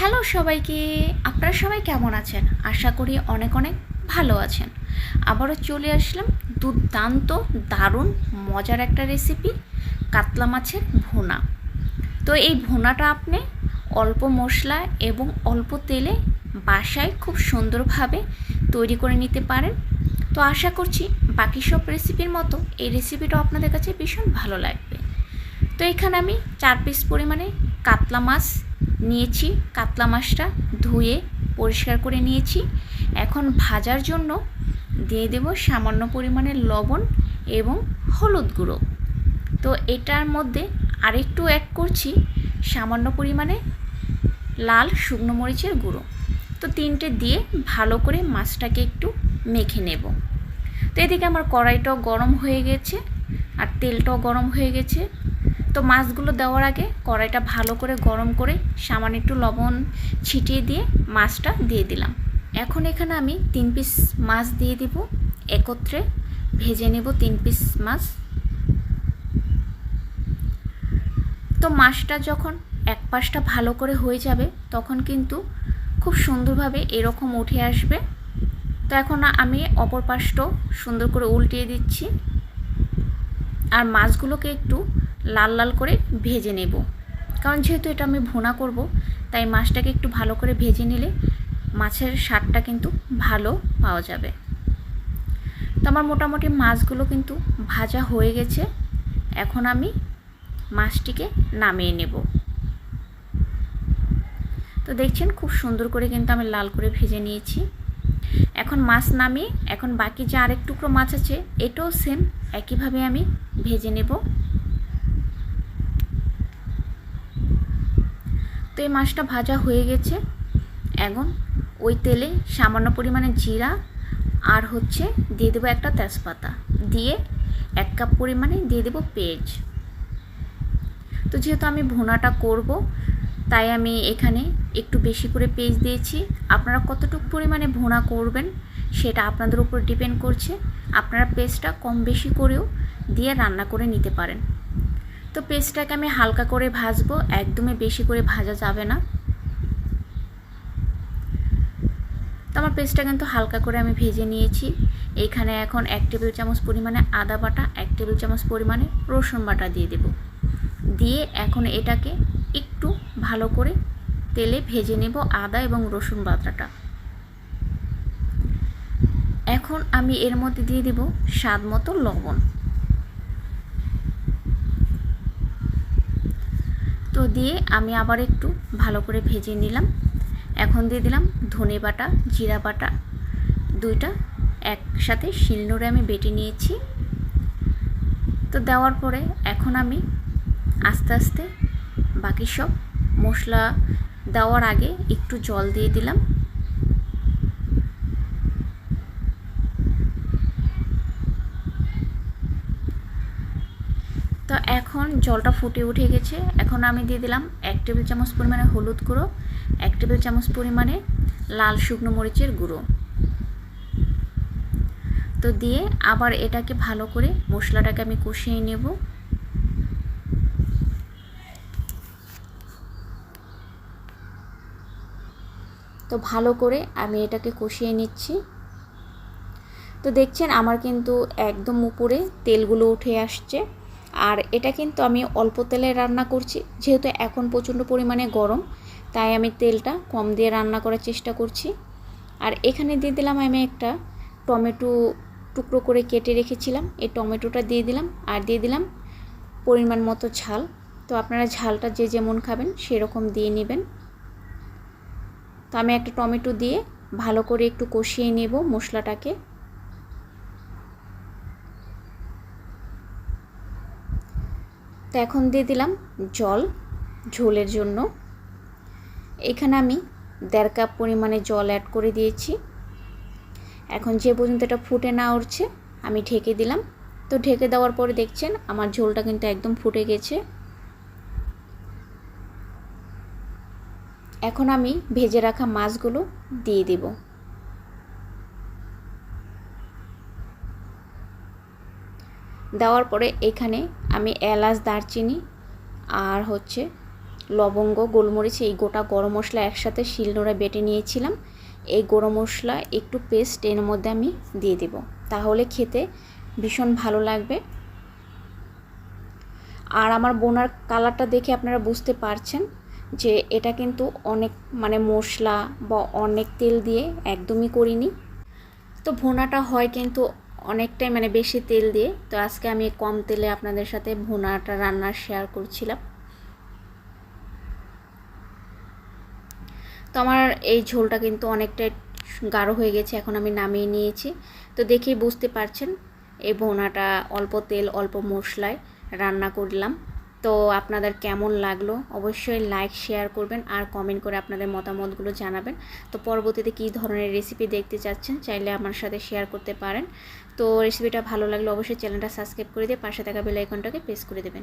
Hello সবাইকে, আপনারা সবাই কেমন আছেন? আশা করি অনেক অনেক ভালো আছেন। আবারও চলে আসলাম দুর্দান্ত, দারুণ, মজার একটা রেসিপি কাতলা মাছের ভুনা। তো এই ভুনাটা আপনি অল্প মশলা এবং অল্প তেলে বাসায় খুব সুন্দরভাবে তৈরি করে নিতে পারেন। তো আশা করছি বাকি সব রেসিপির মতো এই রেসিপিটা আপনাদের কাছে ভীষণ ভালো লাগবে। তো এখানে আমি চার পিস পরিমাণে কাতলা মাছ নিয়েছি, কাতলা মাছটা ধুয়ে পরিষ্কার করে নিয়েছি। এখন ভাজার জন্য দিয়ে দেব সামান্য পরিমাণে লবণ এবং হলুদ গুঁড়ো। তো এটার মধ্যে আরেকটু অ্যাড করছি সামান্য পরিমাণে লাল শুকনো মরিচের গুঁড়ো। তো তিনটে দিয়ে ভালো করে মাছটাকে একটু মেখে নেব। তো এদিকে আমার কড়াইটাও গরম হয়ে গেছে আর তেলটাও গরম হয়ে গেছে। তো মাছগুলো দেওয়ার আগে কড়াইটা ভালো করে গরম করে সামান্য একটু লবণ ছিটিয়ে দিয়ে মাছটা দিয়ে দিলাম। এখন এখানে আমি তিন পিস মাছ দিয়ে দিব। একত্রে ভেজে নেব তিন পিস মাছ। তো মাছটা যখন এক পাশটা ভালো করে হয়ে যাবে, তখন কিন্তু খুব সুন্দরভাবে এরকম উঠে আসবে। তো এখন আমি অপর পাশটাও সুন্দর করে উল্টিয়ে দিচ্ছি। আর মাছগুলোকে একটু লাল লাল করে ভেজে নেব। কারণ যেহেতু এটা আমি ভুনা করব, তাই মাছটাকে একটু ভালো করে ভেজে নিলে মাছের স্বাদটা কিন্তু ভালো পাওয়া যাবে। তো আমার মোটামুটি মাছগুলো কিন্তু ভাজা হয়ে গেছে। এখন আমি মাছটিকে নামিয়ে নেব। তো দেখছেন খুব সুন্দর করে কিন্তু আমি লাল করে ভেজে নিয়েছি। এখন মাছ নামিয়ে, এখন বাকি যে আরেক টুকরো মাছ আছে, এটাও সেম একইভাবে আমি ভেজে নেব। তো এই মাছটা ভাজা হয়ে গেছে। এখন ওই তেলে সামান্য পরিমাণে জিরা আর হচ্ছে দিয়ে দেবো একটা তেজপাতা। দিয়ে এক কাপ পরিমাণে দিয়ে দেবো পেঁয়াজ। তো যেহেতু আমি ভুনাটা করব, তাই আমি এখানে একটু বেশি করে পেঁয়াজ দিয়েছি। আপনারা কতটুকু পরিমাণে ভুনা করবেন সেটা আপনাদের উপর ডিপেন্ড করছে। আপনারা পেস্টটা কম বেশি করেও দিয়ে রান্না করে নিতে পারেন। তো পেস্টটাকে আমি হালকা করে ভাজবো, একদমই বেশি করে ভাজা যাবে না। তো আমার পেস্টটা কিন্তু হালকা করে আমি ভেজে নিয়েছি। এইখানে এখন এক টেবিল চামচ পরিমাণে আদা বাটা, এক টেবিল চামচ পরিমাণে রসুন বাটা দিয়ে দেব। দিয়ে এখন এটাকে একটু ভালো করে তেলে ভেজে নেব আদা এবং রসুন বাটাটা। এখন আমি এর মধ্যে দিয়ে দেব স্বাদ মতো লবণ। তো দিয়ে আমি আবার একটু ভালো করে ভেজে নিলাম। এখন দিয়ে দিলাম ধনে বাটা, জিরা বাটা, দুইটা একসাথে শিলনোড়ে আমি বেটে নিয়েছি। তো দেওয়ার পরে এখন আমি আস্তে আস্তে বাকি সব মশলা দেওয়ার আগে একটু জল দিয়ে দিলাম তো এখন জলটা ফুটে উঠে গেছে। এখন আমি দিয়ে দিলাম এক টেবিল চামচ পরিমাণে হলুদ গুঁড়ো, এক টেবিল চামচ পরিমাণে লাল শুকনো মরিচের গুঁড়ো। তো দিয়ে আবার এটাকে ভালো করে মশলাটাকে আমি কষিয়ে নেব। তো ভালো করে আমি এটাকে কষিয়ে নিচ্ছি। তো দেখছেন আমার কিন্তু একদম উপরে তেলগুলো উঠে আসছে। আর এটা কিন্তু আমি অল্প তেলে রান্না করছি, যেহেতু এখন প্রচণ্ড পরিমাণে গরম, তাই আমি তেলটা কম দিয়ে রান্না করার চেষ্টা করছি। আর এখানে দিয়ে দিলাম আমি একটা টমেটো টুকরো করে কেটে রেখেছিলাম, এই টমেটোটা দিয়ে দিলাম, আর দিয়ে দিলাম পরিমাণ মতো ঝাল। তো আপনারা ঝালটা যে যেমন খাবেন সেরকম দিয়ে নেবেন। তো আমি একটা টমেটো দিয়ে ভালো করে একটু কষিয়ে নেব মশলাটাকে। তো এখন দিয়ে দিলাম জল, ঝোলের জন্য। এখানে আমি দেড় কাপ পরিমাণে জল অ্যাড করে দিয়েছি। এখন যে পর্যন্ত এটা ফুটে না উঠছে, আমি ঢেকে দিলাম। তো ঢেকে দেওয়ার পরে দেখছেন আমার ঝোলটা কিন্তু একদম ফুটে গেছে। এখন আমি ভেজে রাখা মাছগুলো দিয়ে দেব। দেওয়ার পরে এখানে আমি এলাচ, দারচিনি আর হচ্ছে লবঙ্গ, গোলমরিচ, এই গোটা গরম মশলা একসাথে শিলনোড়া বেটে নিয়েছিলাম। এই গরম মশলা একটু পেস্ট এর মধ্যে আমি দিয়ে দেব। তাহলে খেতে ভীষণ ভালো লাগবে। আর আমার বোনার কালারটা দেখে আপনারা বুঝতে পারছেন যে এটা কিন্তু অনেক মানে মশলা বা অনেক তেল দিয়ে একদমই করিনি। তো ভুনাটা হয় কিন্তু অনেকটাই মানে বেশি তেল দিয়ে। তো আজকে আমি কম তেলে আপনাদের সাথে ভুনাটা রান্না শেয়ার করছিলাম। তো আমার এই ঝোলটা কিন্তু অনেকটাই গাঢ় হয়ে গেছে, এখন আমি নামিয়ে নিয়েছি। তো দেখি বুঝতে পারছেন, এই ভোনাটা অল্প তেল, অল্প মশলায় রান্না করলাম। তো আপনাদের কেমন লাগল? অবশ্যই লাইক শেয়ার করবেন আর কমেন্ট করে আপনাদের মতামতগুলো জানাবেন। তো পরবর্তীতে কী ধরনের রেসিপি দেখতে চাচ্ছেন চাইলে আমার সাথে শেয়ার করতে পারেন। তো রেসিপিটা ভালো লাগলে অবশ্যই চ্যানেলটা সাবস্ক্রাইব করে দিয়ে পাশে থাকা বেল আইকনটাকে প্রেস করে দেবেন।